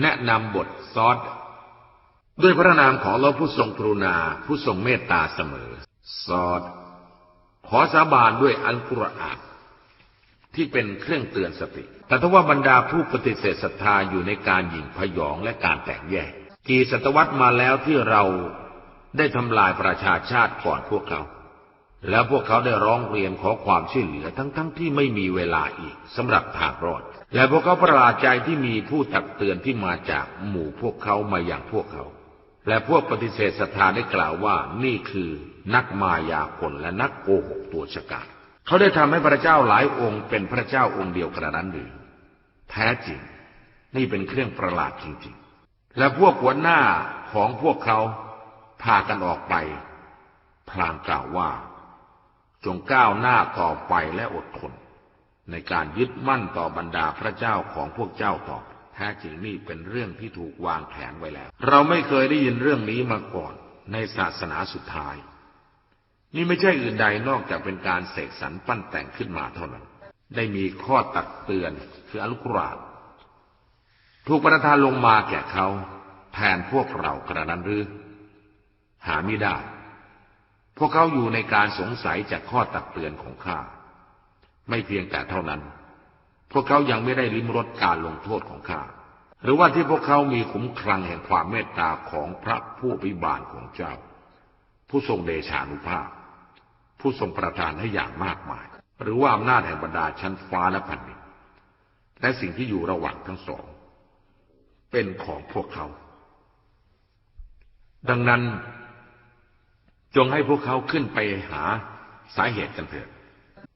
แนะนำบทซอดด้วยพระนามของเราผู้ทรงกรุณาผู้ทรงเมตตาเสมอ ซอด ขอสาบานด้วยอัลกุรอานที่เป็นเครื่องเตือนสติ แต่ถ้าว่าบรรดาผู้ปฏิเสธศรัทธาอยู่ในการหยิ่งพยองและการแตกแยก กี่ศตวรรษมาแล้วที่เราได้ทำลายประชาชาติก่อนพวกเขา แล้วพวกเขาได้ร้องเรียนขอความช่วยเหลือทั้งๆทที่ไม่มีเวลาอีกสำหรับทางรอด และพวกเขาประหลาดใจที่มีผู้ตักเตือนที่มาจากหมู่พวกเขามาอย่างพวกเขา และพวกปฏิเสธศรัทธาได้กล่าวว่านี่คือนักมายากลและนักโกหกตัวฉกาจเขาได้ทำให้พระเจ้าหลายองค์เป็นพระเจ้าองค์เดียวกระนั้นหรือแท้จริง นี่เป็นเครื่องประหลาดจริงๆ และพวกหัวหน้าของพวกเขาพากันออกไปพลางกล่าวว่า จงก้าวหน้าต่อไปและอดทน ในการยึดมั่นต่อบรรดาพระเจ้าของพวกเจ้าต่อแท้จริงนี่เป็นเรื่องที่ถูกวางแผนไว้แล้ว เราไม่เคยได้ยินเรื่องนี้มาก่อนในศาสนาสุดท้าย นี่ไม่ใช่อื่นใดนอกจากเป็นการเสกสรรปั้นแต่งขึ้นมาเท่านั้น ได้มีข้อตักเตือนคืออัลกุรอานถูกประทานลงมาแก่เขา แทนพวกเรากระนั้นหรือ หาไม่ได้ พวกเขาอยู่ในการสงสัยจากข้อตักเตือนของข้า ไม่เพียงแต่เท่านั้น พวกเขายังไม่ได้ลิ้มรสการลงโทษของข้า หรือว่าที่พวกเขามีขุมคลังแห่งความเมตตาของพระผู้พิบาลของเจ้า ผู้ทรงเดชานุภาพ ผู้ทรงประทานให้อย่างมากมาย หรือว่าอำนาจแห่งบรรดาชั้นฟ้าและแผ่นดินและสิ่งที่อยู่ระหว่างทั้งสอง เป็นของพวกเขา ดังนั้น จงให้พวกเขาขึ้นไปหาสาเหตุกันเถิด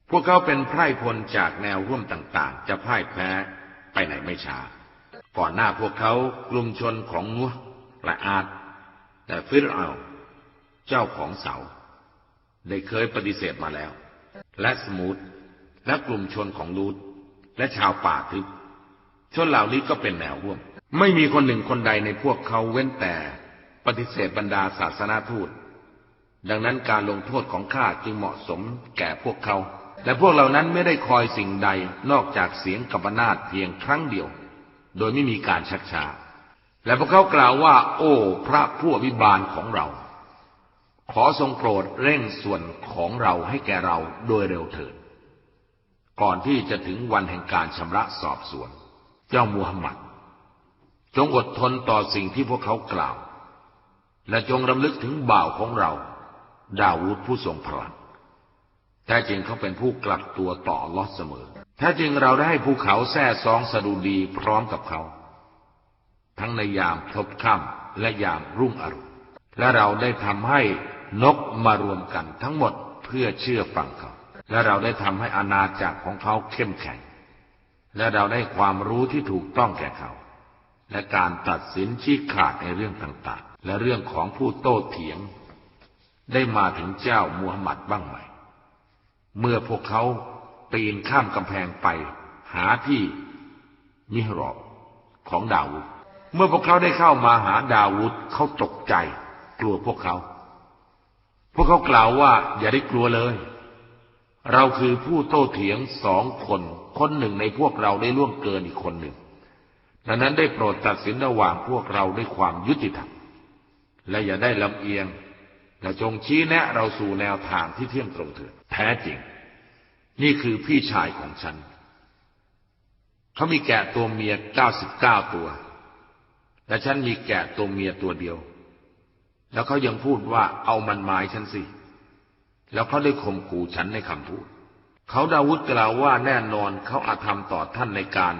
พวกเขาเป็นไพร่พลจากแนวร่วมต่างๆ จะพ่ายแพ้ไปไหนไม่ช้า ก่อนหน้าพวกเขากลุ่มชนของนัวและอาดแต่ฟิรเอาเจ้าของเสา ได้เคยปฏิเสธมาแล้ว และสมุดและกลุ่มชนของลูดและชาวป่าทึบชนเหล่านี้ก็เป็นแนวร่วม ไม่มีคนหนึ่งคนใดในพวกเขาเว้นแต่ ปฏิเสธบรรดาศาสนาทูต ดังนั้นการลงโทษของข้าจึงเหมาะสมแก่พวกเขา และพวกเหล่านั้นไม่ได้คอยสิ่งใดนอกจากเสียงกัปนาตเพียงครั้งเดียว โดยไม่มีการชักช้าและพวกเขากล่าวว่า โอ้ พระผู้อภิบาลของเรา ขอทรงโปรดเร่งส่วนของเราให้แก่เราโดยเร็วเถิด ก่อนที่จะถึงวันแห่งการชำระสอบสวน เจ้ามูฮัมหมัด จงอดทนต่อสิ่งที่พวกเขากล่าว และจงรำลึกถึงบ่าวของเรา ดาวูดผู้ทรงพลังแท้จริงเขาเป็นผู้กลับตัวต่อลอสเสมอ แท้จริงเราได้ให้ภูเขาแท้ซองสะดุดีพร้อมกับเขา ทั้งในยามทบค่ำและยามรุ่งอรุณ และเราได้ทำให้นกมารวมกันทั้งหมดเพื่อเชื่อฟังเขา และเราได้ทำให้อาณาจักรของเขาเข้มแข็ง และเราได้ความรู้ที่ถูกต้องแก่เขา และการตัดสินชี้ขาดในเรื่องต่างๆ และเรื่องของผู้โต้เถียง ได้มาถึงเจ้ามูฮัมหมัดบ้างไหม เมื่อพวกเขาปีนข้ามกำแพงไป หาที่มิฮรอบของดาวุธเมื่อพวกเขาได้เข้ามาหาดาวุธเขาตกใจ กลัวพวกเขา พวกเขากล่าวว่า อย่าได้กลัวเลย เราคือผู้โต้เถียงสองคน คนหนึ่งในพวกเราได้ล่วงเกินอีกคนหนึ่งดังนั้นได้โปรดตัดสินระหว่างพวกเราด้วยความยุติธรรมและอย่าได้ลำเอียง และจงชี้แนะเราสู่แนวทางที่เที่ยงตรงเถิดแท้จริง นี่คือพี่ชายของฉัน เขามีแกะตัวเมียเก้าสิบเก้าตัว และฉันมีแกะตัวเมียตัวเดียว แล้วเขายังพูดว่าเอามันหมายฉันสิ แล้วเขาได้ข่มขู่ฉันในคำพูด เขาดาวุฒกล่าวว่าแน่นอนเขาอาจทำต่อท่านในการ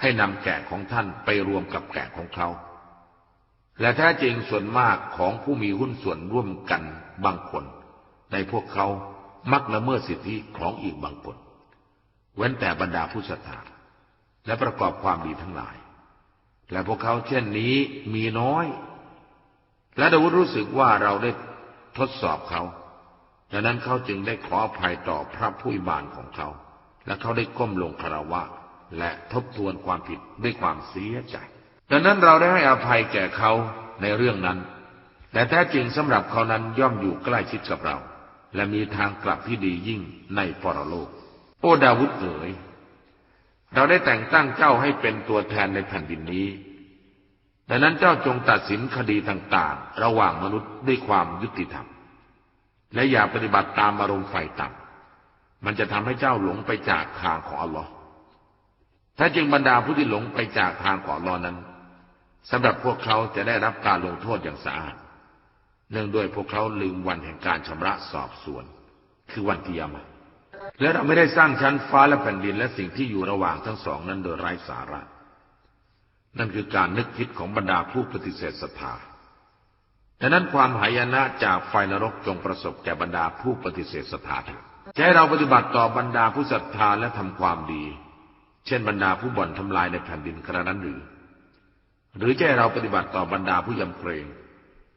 ให้นำแกะของท่านไปรวมกับแกะของเขา และแท้จริงส่วนมากของผู้มีหุ้นส่วนร่วมกันบางคน ในพวกเขามักละเมิดสิทธิของอีกบางคน เว้นแต่บรรดาผู้ศรัทธาและประกอบความดีทั้งหลาย และพวกเขาเช่นนี้มีน้อย และดาวุฒรู้สึกว่าเราได้ทดสอบเขาดังนั้นเขาจึงได้ขออภัยต่อพระผู้บานของเขา และเขาได้ก้มลงคารวะ และทบทวนความผิดด้วยความเสียใจ ดังนั้นเราได้ให้อภัยแก่เขาในเรื่องนั้น แต่แท้จริงสำหรับเขานั้นย่อมอยู่ใกล้ชิดกับเรา และมีทางกลับที่ดียิ่งในปรโลก โอ้ดาวุฒเอ๋ยเราได้แต่งตั้งเจ้าให้เป็นตัวแทนในแผ่นดินนี้ ดังนั้นเจ้าจงตัดสินคดีต่างๆ ระหว่างมนุษย์ด้วยความยุติธรรม และอย่าปฏิบัติตามอารมณ์ไฟต่ำมันจะทำให้เจ้าหลงไปจากทางของอัลลอฮ์ถ้าจึงบรรดาผู้ที่หลงไปจากทางของอัลลอฮ์นั้น สำหรับพวกเขาจะได้รับการลงโทษอย่างสะอาด เนื่องด้วยพวกเขาลืมวันแห่งการชำระสอบสวน คือวันกิยามะและเราไม่ได้สร้างชั้นฟ้าและแผ่นดินและสิ่งที่อยู่ระหว่างทั้งสองนั้นโดยไร้สาระ นั่นคือการนึกคิดของบรรดาผู้ปฏิเสธศรัทธาดังนั้นความหายนะจากไฟนรกจงประสบแก่บรรดาผู้ปฏิเสธศรัทธาเถิดจะให้เราปฏิบัติต่อบรรดาผู้ศรัทธาและทำความดี เช่นบรรดาผู้บ่อนทำลายในแผ่นดินกระนั้นหรือ หรือจะให้เราปฏิบัติต่อบรรดาผู้ยำเกรง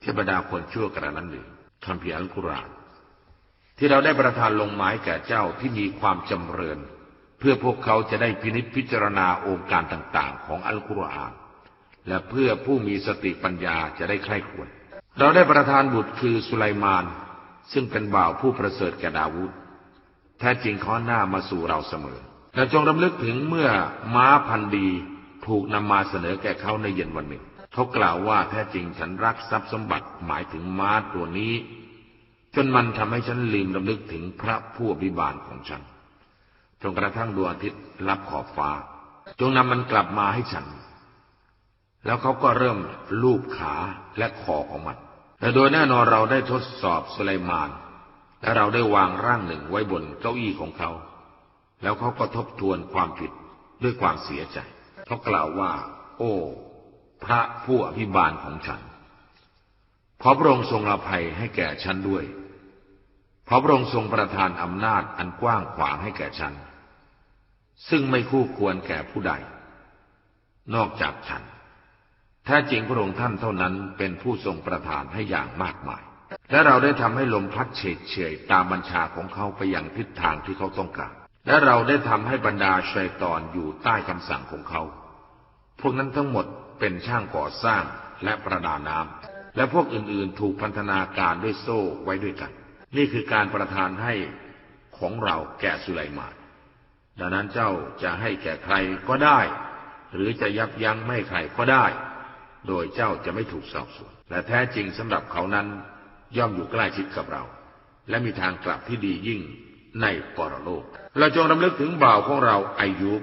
ที่บรรดาคนชั่วกระนั้นหรือคำเพียอัลกุรอานที่เราได้ประทานลงหมายแก่เจ้าที่มีความจำเริญ เพื่อพวกเขาจะได้พินิจพิจารณาองค์การต่างๆ ของอัลกุรอาน และเพื่อผู้มีสติปัญญาจะได้ใคร่ควรเราได้ประทานบุตรคือสุไลมาน ซึ่งเป็นบ่าวผู้ประเสริฐแก่ดาวุธแท้จริงเขาหน้ามาสู่เราเสมอและจงรำลึกถึงเมื่อม้าพันธี ถูกนำมาเสนอแก่เขาในเย็นวันหนึ่ง เขากล่าวว่าแท้จริงฉันรักทรัพย์สมบัติหมายถึงม้าตัวนี้ จนมันทำให้ฉันลืมรำลึกถึงพระผู้อภิบาลของฉัน จนกระทั่งดวงอาทิตย์รับขอบฟ้า จงนำมันกลับมาให้ฉัน แล้วเขาก็เริ่มลูบขาและคอของมัน แต่โดยแน่นอนเราได้ทดสอบสุไลมาน และเราได้วางร่างหนึ่งไว้บนเก้าอี้ของเขา แล้วเขาก็ทบทวนความผิดด้วยความเสียใจ เขากล่าวว่า โอ้ พระผู้อภิบาลของฉัน ขอพระองค์ทรงอภัยให้แก่ฉันด้วย ขอพระองค์ทรงประทานอำนาจอันกว้างขวางให้แก่ฉัน ซึ่งไม่คู่ควรแก่ผู้ใด นอกจากฉัน แท้จริงพระองค์ท่านเท่านั้นเป็นผู้ทรงประทานให้อย่างมากมาย และเราได้ทำให้ลมพัดเฉยเฉยตามบัญชาของเขาไปอย่างทิศทางที่เขาต้องการ และเราได้ทำให้บรรดาชัยตอนอยู่ใต้คำสั่งของเขา พวกนั้นทั้งหมดเป็นช่างก่อสร้างและประดาน้ำ และพวกอื่นๆ ถูกพันธนาการด้วยโซ่ไว้ด้วยกัน นี่คือการประทานให้ของเราแก่สุไลมาน ดังนั้นเจ้าจะให้แก่ใครก็ได้ หรือจะยับยั้งไม่ให้ใครก็ได้ โดยเจ้าจะไม่ถูกสอบสวน และแท้จริงสำหรับเขานั้นย่อมอยู่ใกล้ชิดกับเรา และมีทางกลับที่ดียิ่ง ในปรโลกเราจงรำลึกถึงบ่าวของเราอายุ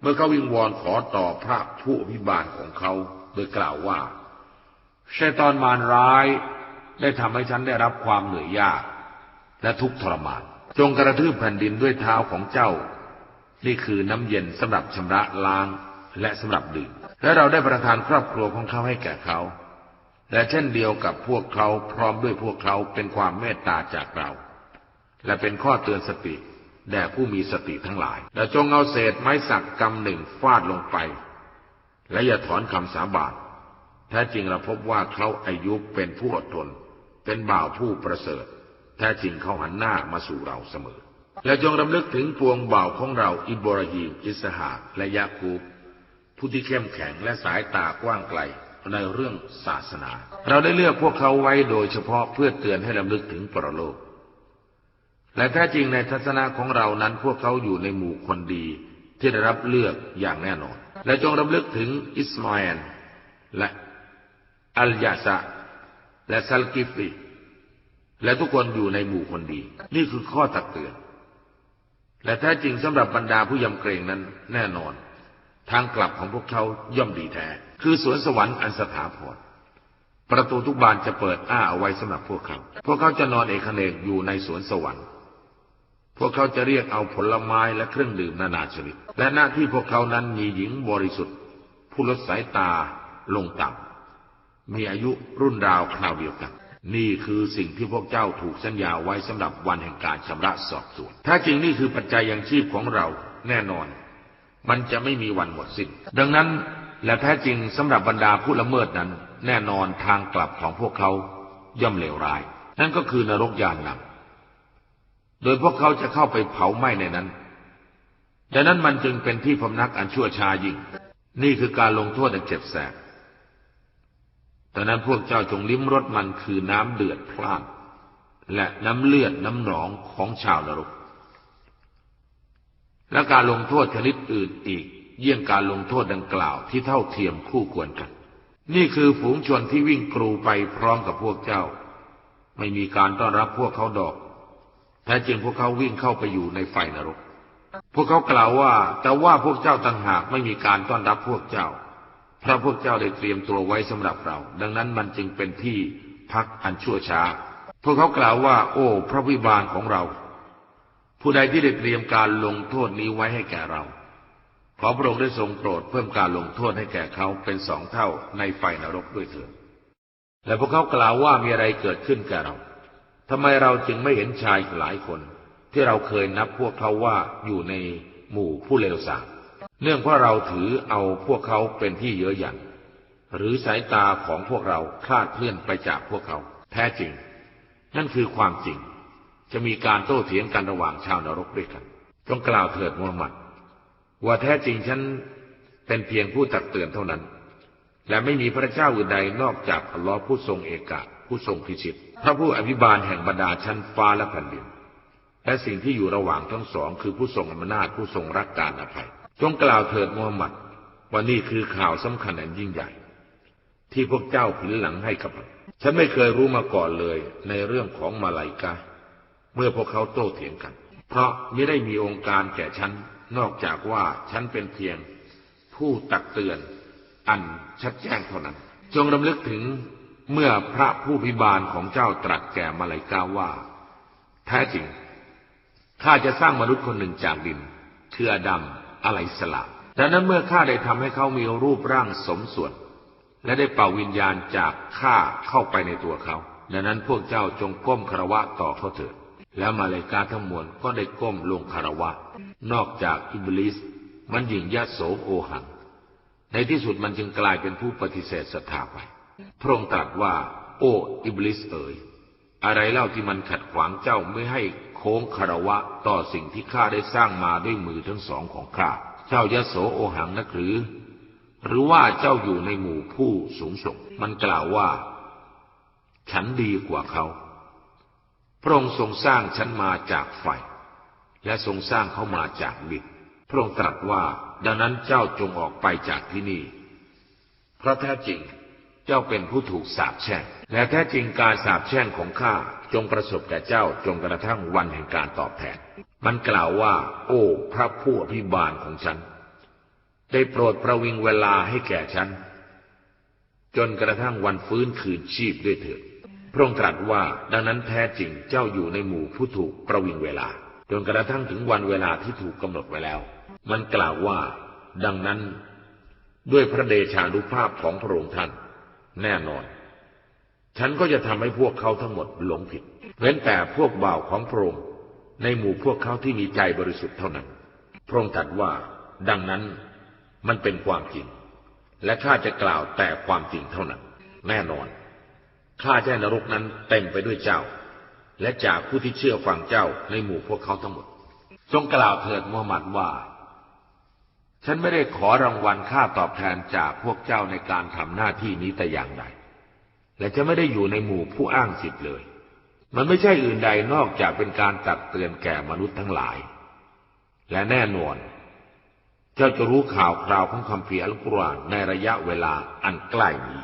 เมื่อเขาวิงวอนขอต่อพระผู้อภิบาลของเขา โดยกล่าวว่าชัยตอนมารร้าย ได้ทำให้ฉันได้รับความเหนื่อยยาก และทุกข์ทรมาน จงกระทืบแผ่นดินด้วยเท้าของเจ้า นี่คือน้ำเย็นสำหรับชำระล้างและสำหรับดื่ม และเราได้ประทานครอบครัวของเขาให้แก่เขาและเช่นเดียวกับพวกเขาพร้อมด้วยพวกเขาเป็นความเมตตาจากเรา และเป็นข้อเตือนสติแด่ผู้มีสติทั้งหลาย และจงเอาเศษไม้สักกำหนึ่งฟาดลงไป และอย่าถอนคำสาบานแท้จริงเราพบว่าเขาอายุเป็นผู้อดทน เป็นบ่าวผู้ประเสริฐ แท้จริงเขาหันหน้ามาสู่เราเสมอ และจงรำลึกถึงพวงบ่าวของเราอิบราฮิมอิสหาและยาคูบผู้ที่เข้มแข็งและสายตากว้างไกลในเรื่องศาสนา เราได้เลือกพวกเขาไว้โดยเฉพาะเพื่อเตือนให้รำลึกถึงปรโลก และแท้จริงในทัศนะของเรานั้นพวกเขาอยู่ในหมู่คนดี ที่ได้รับเลือกอย่างแน่นอน และจงรำลึกถึงอิสมาอิลและอัลยาซะและซัลกิฟรีและทุกคนอยู่ในหมู่คนดี นี่คือข้อตักเตือน และแท้จริงสำหรับบรรดาผู้ยำเกรงนั้นแน่นอน ทางกลับของพวกเขาย่อมดีแท้ คือสวนสวรรค์อันสถาพรประตูทุกบานจะเปิดอ้าเอาไว้สำหรับพวกเขา พวกเขาจะนอนเอกเนกอยู่ในสวนสวรรค์ พวกเขาจะเรียกเอาผลไม้และเครื่องดื่มนานาชนิด และหน้าที่พวกเขานั้นมีหญิงบริสุทธิ์ ผู้ลดสายตาลงต่ำมีอายุรุ่นราวคราวเดียวกัน นี่คือสิ่งที่พวกเจ้าถูกสัญญาไว้สำหรับวันแห่งการชำระสอบสวนถ้าจริงนี่คือปัจจัยยังชีพของเราแน่นอน มันจะไม่มีวันหมดสิ้น ดังนั้นและแท้จริงสำหรับบรรดาผู้ละเมิดนั้น แน่นอนทางกลับของพวกเขาย่อมเลวร้าย นั่นก็คือนรกยานหนัก โดยพวกเขาจะเข้าไปเผาไหม้ในนั้น ดังนั้นมันจึงเป็นที่พำนักอันชั่วช้ายิ่ง นี่คือการลงโทษอันเจ็บแสบดังนั้นพวกเจ้าจงลิ้มรสมันคือน้ำเดือดพล่าน และน้ำเลือดน้ำหนองของชาวนรก และการลงโทษชนิดอื่นอีก เยี่ยงการลงโทษดังกล่าวที่เท่าเทียมคู่ควรกัน นี่คือฝูงชนที่วิ่งกรูไปพร้อมกับพวกเจ้า ไม่มีการต้อนรับพวกเขาดอก ท้จริงพวกเขาวิ่งเข้าไปอยู่ในไฟนรก พวกเขากล่าวว่า แต่ว่าพวกเจ้าต่างหากไม่มีการต้อนรับพวกเจ้าเพราะพวกเจ้าได้เตรียมตัวไว้สำหรับเรา ดังนั้นมันจึงเป็นที่พักอันชั่วช้า พวกเขากล่าวว่า โอ้ พระวิบาลของเรา ผู้ใดที่ได้เตรียมการลงโทษนี้ไว้ให้แก่เรา ขอพระองค์ได้ทรงโปรดเพิ่มการลงโทษให้แก่เขาเป็นสองเท่าในไฟนรกด้วยเถิดและพวกเขากล่าวว่ามีอะไรเกิดขึ้นแก่เรา ทำไมเราจึงไม่เห็นชายหลายคน ที่เราเคยนับพวกเขาว่าอยู่ในหมู่ผู้เลวทรามเนื่องเพราะเราถือเอาพวกเขาเป็นที่เยอะหยันหรือสายตาของพวกเราคลาดเคลื่อนไปจากพวกเขา แท้จริง นั่นคือความจริง จะมีการโต้เถียงกันระหว่างชาวนรกด้วยกันจงกล่าวเถิดมูฮัมหมัด ว่าแท้จริงฉันเป็นเพียงผู้ตักเตือนเท่านั้น และไม่มีพระเจ้าอื่นใดนอกจากอัลลอฮ์ผู้ทรงเอกะ ผู้ทรงพิชิต พระผู้อภิบาลแห่งบรรดาชั้นฟ้าและแผ่นดิน และสิ่งที่อยู่ระหว่างทั้งสอง คือผู้ทรงอำนาจผู้ทรงรักการอภัย จงกล่าวเถิดมูฮัมหมัดว่านี่คือข่าวสำคัญอันยิ่งใหญ่ ที่พวกเจ้าผินหลังให้กับฉันไม่เคยรู้มาก่อนเลยในเรื่องของมาลายกาเมื่อพวกเขาโต้เถียงกัน เพราะไม่ได้มีองค์การแก่ฉันนอกจากว่าฉันเป็นเพียงผู้ตักเตือนอันชัดแจ้งเท่านั้น จงรำลึกถึง เมื่อพระผู้พิบาลของเจ้าตรัสแก่มาลายกาว่า แท้จริงข้าจะสร้างมนุษย์คนหนึ่งจากดิน คืออดัมอะไรสละดังนั้นเมื่อข้าได้ทำให้เขามีรูปร่างสมส่วน และได้เป่าวิญญาณจากข้าเข้าไปในตัวเขา ดังนั้นพวกเจ้าจงก้มคารวะต่อเขาเถิด แล้วมาเลกาทั้งมวลก็ได้ก้มลงคารวะ นอกจากอิบลิส มันหยิ่งยะโสโอหัง ในที่สุดมันจึงกลายเป็นผู้ปฏิเสธศรัทธาไป พระองค์ตรัสว่า โอ้อิบลิสเอ๋ยอะไรเล่าที่มันขัดขวางเจ้าไม่ให้โค้งคารวะต่อสิ่งที่ข้าได้สร้างมาด้วยมือทั้งสองของข้า เจ้ายะโสโอหังนักหรือ หรือว่าเจ้าอยู่ในหมู่ผู้สูงส่ง มันกล่าวว่า ฉันดีกว่าเขา พระองค์ทรงสร้างฉันมาจากไฟ และทรงสร้างเขามาจากดินพระองค์ตรัสว่า ดังนั้นเจ้าจงออกไปจากที่นี่ เพราะแท้จริง เจ้าเป็นผู้ถูกสาปแช่ง และแท้จริงการสาปแช่งของข้าจงประสบแก่เจ้าจงกระทั่งวันแห่งการตอบแทน มันกล่าวว่า โอ้ พระผู้อภิบาลของฉัน ได้โปรดประวิงเวลาให้แก่ฉัน จนกระทั่งวันฟื้นคืนชีพด้วยเถิดพระองค์ตรัสว่าดังนั้นแท้จริงเจ้าอยู่ในหมู่ผู้ถูกประวิงเวลา จนกระทั่งถึงวันเวลาที่ถูกกำหนดไว้แล้ว มันกล่าวว่า ดังนั้น ด้วยพระเดชานุภาพของพระองค์ท่าน แน่นอน ฉันก็จะทำให้พวกเขาทั้งหมดหลงผิด เว้นแต่พวกบ่าวของพระองค์ในหมู่พวกเขาที่มีใจบริสุทธิ์เท่านั้น พระองค์ตรัสว่า ดังนั้นมันเป็นความจริง และข้าจะกล่าวแต่ความจริงเท่านั้น แน่นอน ข้าจะนรกนั้นเต็มไปด้วยเจ้า และจากผู้ที่เชื่อฟังเจ้าในหมู่พวกเขาทั้งหมด จงกล่าวเถิดมูฮัมหมัดว่า ฉันไม่ได้ขอรางวัลค่าตอบแทนจากพวกเจ้าในการทำหน้าที่นี้แต่อย่างใด และจะไม่ได้อยู่ในหมู่ผู้อ้างสิทธิ์เลย มันไม่ใช่อื่นใดนอกจากเป็นการตักเตือนแก่มนุษย์ทั้งหลาย และแน่นอน เจ้าจะรู้ข่าวคราวของคำเพียอัลกุรอานในระยะเวลาอันใกล้นี้